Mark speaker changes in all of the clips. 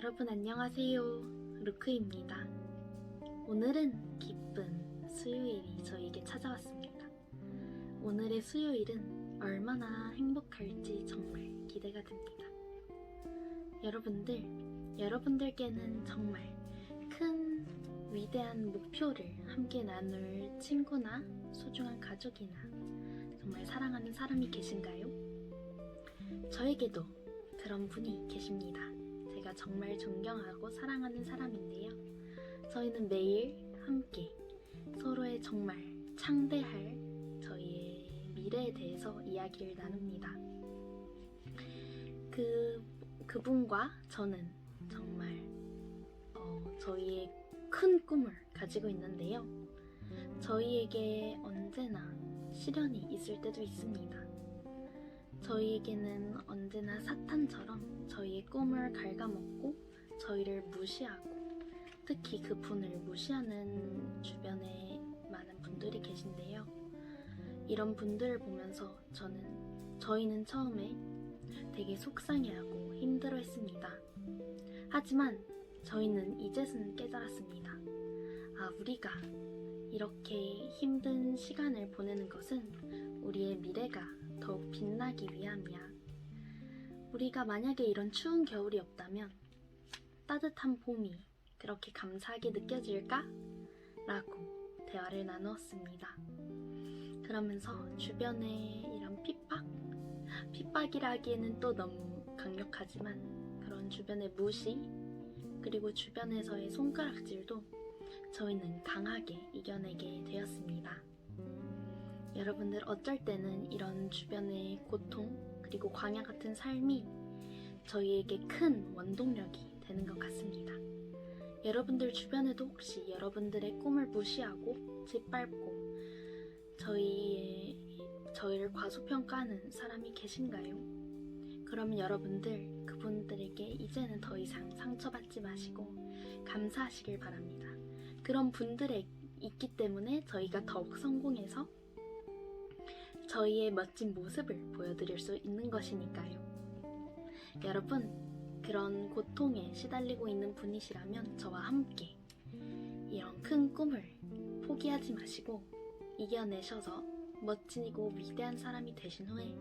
Speaker 1: 여러분 안녕하세요. 루크입니다. 오늘은 기쁜 수요일이 저에게 찾아왔습니다. 오늘의 수요일은 얼마나 행복할지 정말 기대가 됩니다. 여러분들, 여러분들께는 정말 큰 위대한 목표를 함께 나눌 친구나 소중한 가족이나 정말 사랑하는 사람이 계신가요? 저에게도 그런 분이 계십니다. 제가 정말 존경하고 사랑하는 사람인데요. 저희는 매일 함께 서로의 정말 창대할 저희의 미래에 대해서 이야기를 나눕니다. 그, 그분과 저는 정말 어, 저희의 큰 꿈을 가지고 있는데요. 저희에게 언제나 시련이 있을 때도 있습니다. 저희에게는 언제나 사탄처럼 저희의 꿈을 갉아먹고 저희를 무시하고 특히 그 분을 무시하는 주변에 많은 분들이 계신데요. 이런 분들을 보면서 저는 저희는 처음에 되게 속상해하고 힘들어 했습니다. 하지만 저희는 이제는 깨달았습니다. 아, 우리가 이렇게 힘든 시간을 보내는 것은 우리의 미래가 더욱 빛나기 위함이야. 우리가 만약에 이런 추운 겨울이 없다면 따뜻한 봄이 그렇게 감사하게 느껴질까? 라고 대화를 나누었습니다. 그러면서 주변에 이런 핍박? 핍박이라 하기에는 또 너무 강력하지만 그런 주변의 무시, 그리고 주변에서의 손가락질도 저희는 강하게 이겨내게 되었습니다. 여러분들 어쩔 때는 이런 주변의 고통 그리고 광야 같은 삶이 저희에게 큰 원동력이 되는 것 같습니다. 여러분들 주변에도 혹시 여러분들의 꿈을 무시하고 짓밟고 저희의 저희를 과소평가하는 사람이 계신가요? 그러면 여러분들 그분들에게 이제는 더 이상 상처받지 마시고 감사하시길 바랍니다. 그런 분들에 있기 때문에 저희가 더욱 성공해서 저희의 멋진 모습을 보여드릴 수 있는 것이니까요. 여러분, 그런 고통에 시달리고 있는 분이시라면 저와 함께 이런 큰 꿈을 포기하지 마시고 이겨내셔서 멋지고 위대한 사람이 되신 후에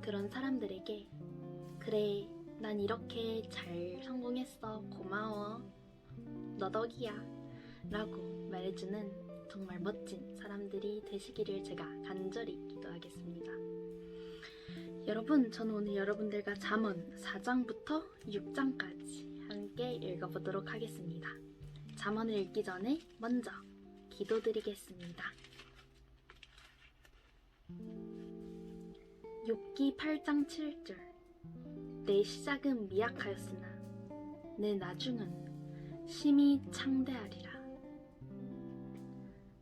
Speaker 1: 그런 사람들에게 그래, 난 이렇게 잘 성공했어. 고마워. 너 덕이야. 라고 말해주는 정말 멋진 사람들이 되시기를 제가 간절히 기도하겠습니다. 여러분, 저는 오늘 여러분들과 잠언 4장부터 6장까지 함께 읽어보도록 하겠습니다. 잠언을 읽기 전에 먼저 기도드리겠습니다. 욥기 8장 7절 내 시작은 미약하였으나 내 나중은 심히 창대하리라.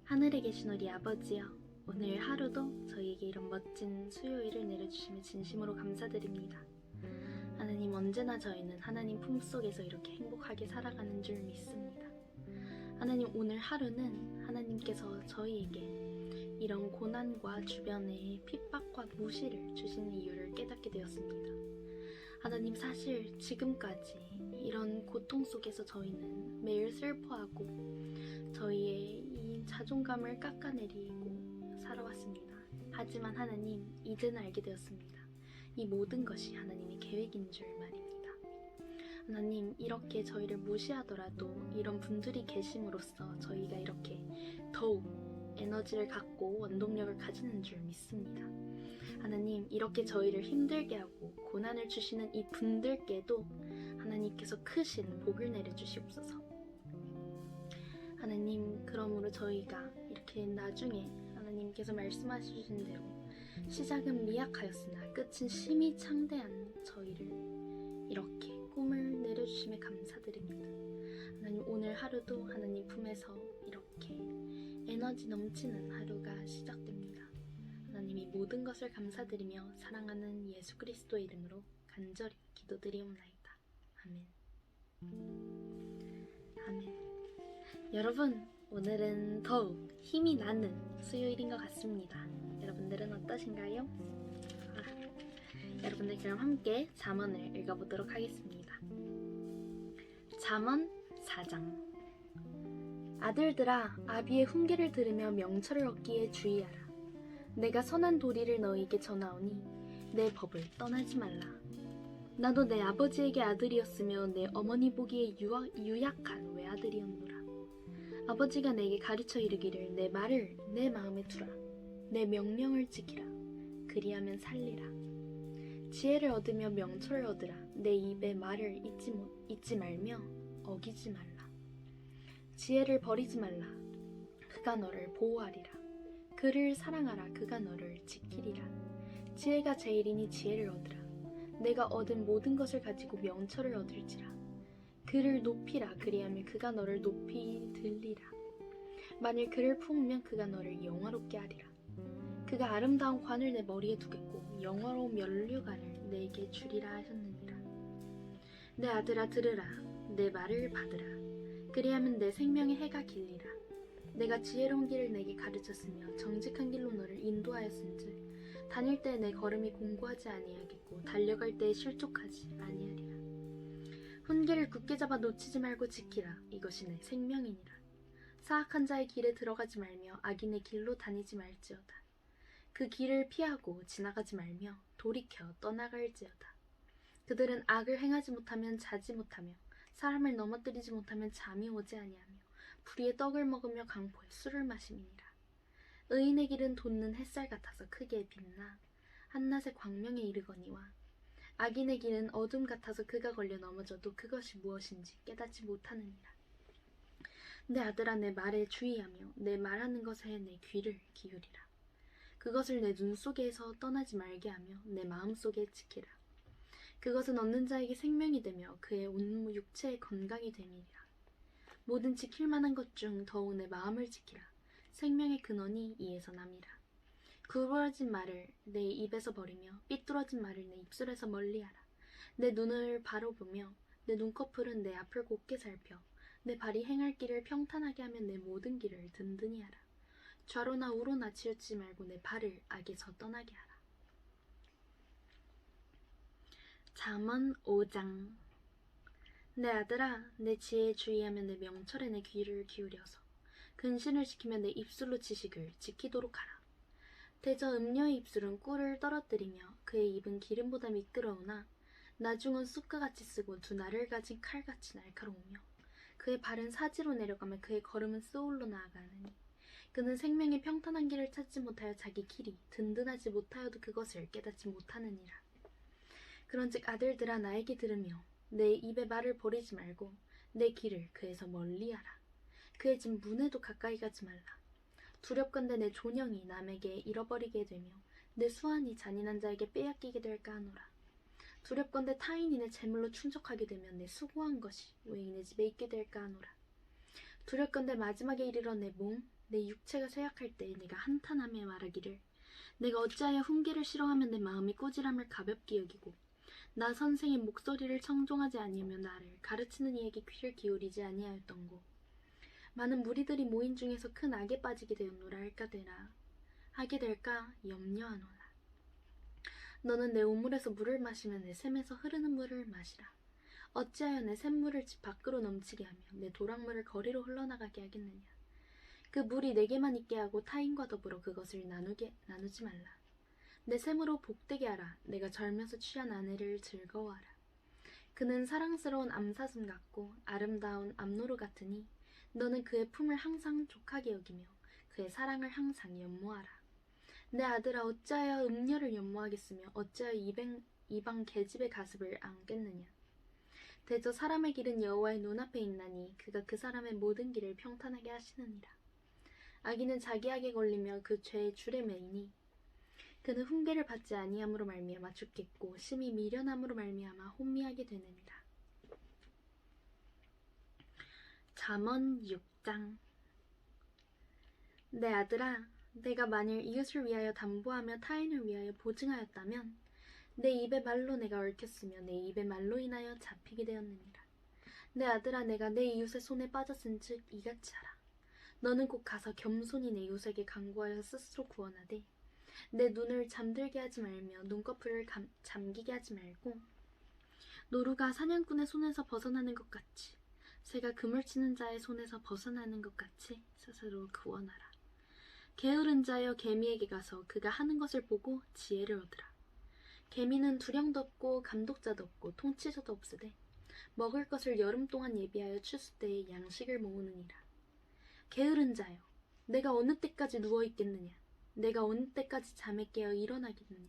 Speaker 1: 하늘에 계신 우리 아버지여, 오늘 하루도 저희에게 이런 멋진 수요일을 내려주시며 진심으로 감사드립니다. 하나님 언제나 저희는 하나님 품속에서 이렇게 행복하게 살아가는 줄 믿습니다. 하나님 오늘 하루는 하나님께서 저희에게 이런 고난과 주변의 핍박과 무시를 주시는 이유를 깨닫게 되었습니다. 하나님 사실 지금까지 이런 고통 속에서 저희는 매일 슬퍼하고 저희의 이 자존감을 깎아내리고 살아왔습니다. 하지만 하나님 이제는 알게 되었습니다. 이 모든 것이 하나님의 계획인 줄 말입니다. 하나님 이렇게 저희를 무시하더라도 이런 분들이 계심으로써 저희가 이렇게 더욱 에너지를 갖고 원동력을 가지는 줄 믿습니다. 하나님, 이렇게 저희를 힘들게 하고 고난을 주시는 이 분들께도 하나님께서 크신 복을 내려주시옵소서. 하나님, 그러므로 저희가 이렇게 나중에 하나님께서 말씀하시는 대로 시작은 미약하였으나 끝은 심히 창대한 저희를 이렇게 꿈을 내려주심에 감사드립니다. 하나님, 오늘 하루도 하나님 품에서 이렇게 에너지 넘치는 하루가 시작됩니다. 하나님이 모든 것을 감사드리며 사랑하는 예수 그리스도의 이름으로 간절히 기도드리옵나이다. 아멘. 아멘. 여러분, 오늘은 더욱 힘이 나는 수요일인 것 같습니다. 여러분들은 어떠신가요? 아, 여러분들 그럼 함께 잠언을 읽어보도록 하겠습니다. 잠언 4장 아들들아 아비의 훈계를 들으며 명철을 얻기에 주의하라 내가 선한 도리를 너희에게 전하오니 내 법을 떠나지 말라 나도 내 아버지에게 아들이었으며 내 어머니 보기에 유약한 외아들이었노라 아버지가 내게 가르쳐 이르기를 내 말을 내 마음에 두라. 내 명령을 지키라. 그리하면 살리라. 지혜를 얻으며 명철을 얻으라. 내 입의 말을 잊지, 못, 잊지 말며 어기지 말라. 지혜를 버리지 말라. 그가 너를 보호하리라. 그를 사랑하라. 그가 너를 지키리라. 지혜가 제일이니 지혜를 얻으라. 내가 얻은 모든 것을 가지고 명철을 얻을지라 그를 높이라. 그리하면 그가 너를 높이 들리라. 만일 그를 품으면 그가 너를 영화롭게 하리라. 그가 아름다운 관을 내 머리에 두겠고 영화로운 면류관을 내게 주리라 하셨느니라. 내 아들아 들으라. 내 말을 받으라. 그리하면 내 생명의 해가 길리라. 내가 지혜로운 길을 내게 가르쳤으며 정직한 길로 너를 인도하였은즉 다닐 때 내 걸음이 공고하지 아니하겠고 달려갈 때에 실족하지 아니하리라 훈계를 굳게 잡아 놓치지 말고 지키라. 이것이 내 생명이니라. 사악한 자의 길에 들어가지 말며 악인의 길로 다니지 말지어다. 그 길을 피하고 지나가지 말며 돌이켜 떠나갈지어다. 그들은 악을 행하지 못하면 자지 못하며 사람을 넘어뜨리지 못하면 잠이 오지 아니하며 불의의 떡을 먹으며 강포에 술을 마심이니라. 의인의 길은 돋는 햇살 같아서 크게 빛나 한낮의 광명에 이르거니와 악인의 길은 어둠 같아서 그가 걸려 넘어져도 그것이 무엇인지 깨닫지 못하느니라. 내 아들아 내 말에 주의하며 내 말하는 것에 내 귀를 기울이라. 그것을 내 눈 속에서 떠나지 말게 하며 내 마음 속에 지키라. 그것은 얻는 자에게 생명이 되며 그의 온 육체의 건강이 됨이라. 모든 지킬 만한 것 중 더욱 내 마음을 지키라. 생명의 근원이 이에서 남이라. 구부러진 말을 내 입에서 버리며 삐뚤어진 말을 내 입술에서 멀리하라. 내 눈을 바로 보며 내 눈꺼풀은 내 앞을 곱게 살펴 내 발이 행할 길을 평탄하게 하면 내 모든 길을 든든히 하라. 좌로나 우로나 치우치지 말고 내 발을 악에서 떠나게 하라. 잠언 5장 내 아들아 내 지혜에 주의하면 내 명철에 내 귀를 기울여서 근신을 지키며 내 입술로 지식을 지키도록 하라. 대저 음녀의 입술은 꿀을 떨어뜨리며 그의 입은 기름보다 미끄러우나 나중은 쑥과 같이 쓰고 두 날을 가진 칼같이 날카로우며 그의 발은 사지로 내려가며 그의 걸음은 소울로 나아가느니 그는 생명의 평탄한 길을 찾지 못하여 자기 길이 든든하지 못하여도 그것을 깨닫지 못하느니라. 그런즉 아들들아 나에게 들으며 내 입의 말을 버리지 말고 내 길을 그에서 멀리하라. 그의 집 문에도 가까이 가지 말라. 두렵건대 내 존영이 남에게 잃어버리게 되며 내 수완이 잔인한 자에게 빼앗기게 될까 하노라. 두렵건대 타인이 내 재물로 충족하게 되면 내 수고한 것이 외인의 집에 있게 될까 하노라. 두렵건대 마지막에 이르러 내 몸, 내 육체가 쇠약할 때 내가 한탄하며 말하기를 내가 어찌하여 훈계를 싫어하면 내 마음이 꾸지람을 가볍게 여기고 나 선생의 목소리를 청종하지 아니하며 나를 가르치는 이에게 귀를 기울이지 아니하였던고 많은 무리들이 모인 중에서 큰 악에 빠지게 되었노라 할까 되라. 하게 될까? 염려하노라. 너는 내 우물에서 물을 마시면 내 샘에서 흐르는 물을 마시라. 어찌하여 내 샘물을 집 밖으로 넘치게 하며 내 도랑물을 거리로 흘러나가게 하겠느냐? 그 물이 내게만 있게 하고 타인과 더불어 그것을 나누게 나누지 말라. 내 샘으로 복되게 하라. 내가 절면서 취한 아내를 즐거워하라. 그는 사랑스러운 암사슴 같고 아름다운 암노루 같으니 너는 그의 품을 항상 족하게 여기며 그의 사랑을 항상 연모하라. 내 아들아 어찌하여 음녀를 연모하겠으며 어찌하여 이방, 이방 계집의 가습을 안겠느냐. 대저 사람의 길은 여호와의 눈앞에 있나니 그가 그 사람의 모든 길을 평탄하게 하시느니라. 악인은 자기 악에 걸리며 그 죄의 줄에 매이니 그는 훈계를 받지 아니함으로 말미암아 죽겠고 심히 미련함으로 말미암아 혼미하게 되느니라. 잠언 6장. 내 아들아 내가 만일 이웃을 위하여 담보하며 타인을 위하여 보증하였다면 내 입의 말로 내가 얽혔으며 내 입의 말로 인하여 잡히게 되었느니라. 내 아들아 내가 내 이웃의 손에 빠졌은즉 이같이 하라. 너는 곧 가서 겸손히 내 이웃에게 간구하여 스스로 구원하되 내 눈을 잠들게 하지 말며 눈꺼풀을 감, 잠기게 하지 말고 노루가 사냥꾼의 손에서 벗어나는 것 같이 새가 그물 치는 자의 손에서 벗어나는 것 같이 스스로 구원하라. 게으른 자여 개미에게 가서 그가 하는 것을 보고 지혜를 얻으라. 개미는 두령도 없고 감독자도 없고 통치자도 없으되 먹을 것을 여름 동안 예비하여 추수 때에 양식을 모으느니라. 게으른 자여, 내가 어느 때까지 누워 있겠느냐? 내가 어느 때까지 잠에 깨어 일어나겠느냐?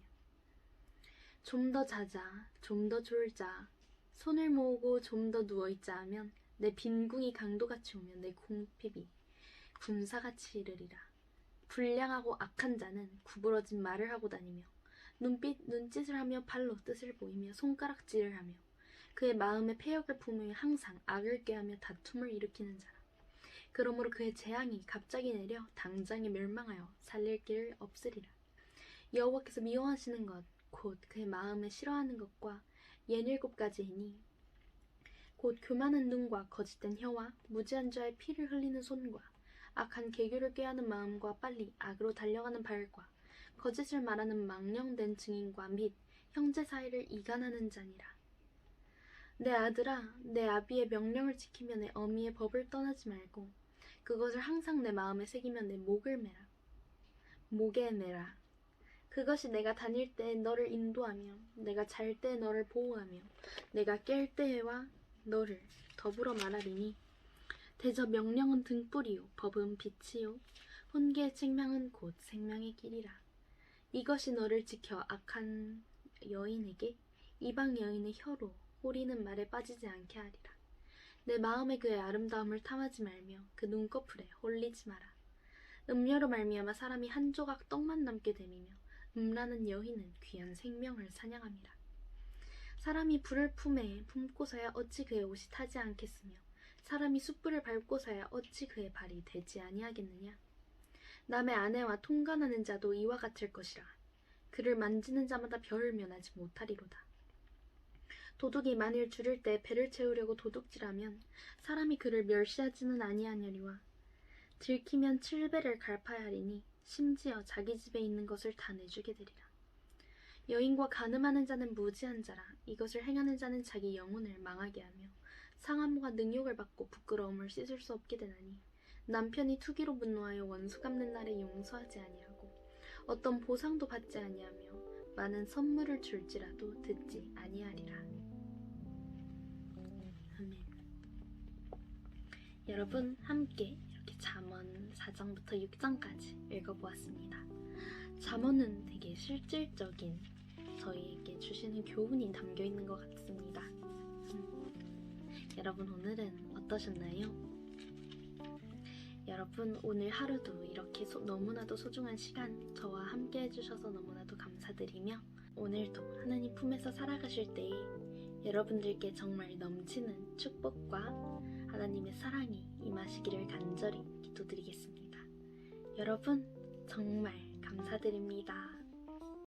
Speaker 1: 좀 더 자자, 좀 더 졸자, 손을 모으고 좀 더 누워 있자 하면 내 빈궁이 강도같이 오면 내 궁핍이 군사같이 이르리라. 불량하고 악한 자는 구부러진 말을 하고 다니며 눈빛 눈짓을 하며 발로 뜻을 보이며 손가락질을 하며 그의 마음에 폐역을 품으며 항상 악을 꾀하며 다툼을 일으키는 자라. 그러므로 그의 재앙이 갑자기 내려 당장에 멸망하여 살릴 길을 없으리라. 여호와께서 미워하시는 것 곧 그의 마음에 싫어하는 것과 예닐곱 가지이니 곧 교만한 눈과 거짓된 혀와 무지한 자의 피를 흘리는 손과 악한 계교를 꾀하는 마음과 빨리 악으로 달려가는 발과 거짓을 말하는 망령된 증인과 및 형제 사이를 이간하는 자니라. 내 아들아, 내 아비의 명령을 지키며 내 어미의 법을 떠나지 말고 그것을 항상 내 마음에 새기며 내 목을 매라. 목에 매라. 그것이 내가 다닐 때 너를 인도하며 내가 잘 때 너를 보호하며 내가 깰 때와 너를 더불어 말하리니 대저 명령은 등불이요 법은 빛이요. 훈계의 책망은 곧 생명의 길이라. 이것이 너를 지켜 악한 여인에게 이방 여인의 혀로 호리는 말에 빠지지 않게 하리라. 내 마음에 그의 아름다움을 탐하지 말며 그 눈꺼풀에 홀리지 마라. 음료로 말미암아 사람이 한 조각 떡만 남게 됨이며 음란한 여인은 귀한 생명을 사냥함이라 사람이 불을 품에 품고서야 어찌 그의 옷이 타지 않겠으며 사람이 숯불을 밟고서야 어찌 그의 발이 되지 아니하겠느냐? 남의 아내와 통관하는 자도 이와 같을 것이라. 그를 만지는 자마다 별을 면하지 못하리로다. 도둑이 만일 줄일 때 배를 채우려고 도둑질하면 사람이 그를 멸시하지는 아니하냐리와 들키면 칠배를 갈파야 하리니 심지어 자기 집에 있는 것을 다 내주게 되리라 여인과 간음하는 자는 무지한 자라. 이것을 행하는 자는 자기 영혼을 망하게 하며 상함과 능욕을 받고 부끄러움을 씻을 수 없게 되나니 남편이 투기로 분노하여 원수 갚는 날에 용서하지 아니하고 어떤 보상도 받지 아니하며 많은 선물을 줄지라도 듣지 아니하리라. 아멘. 여러분 함께 이렇게 잠언 4장부터 6장까지 읽어보았습니다. 잠언은 되게 실질적인 저희에게 주시는 교훈이 담겨 있는 것 같습니다. 음, 여러분 오늘은 어떠셨나요? 여러분 오늘 하루도 이렇게 소- 너무나도 소중한 시간 저와 함께 해주셔서 너무나도 감사드리며 오늘도 하나님 품에서 살아가실 때에 여러분들께 정말 넘치는 축복과 하나님의 사랑이 임하시기를 간절히 기도드리겠습니다. 여러분 정말 감사드립니다.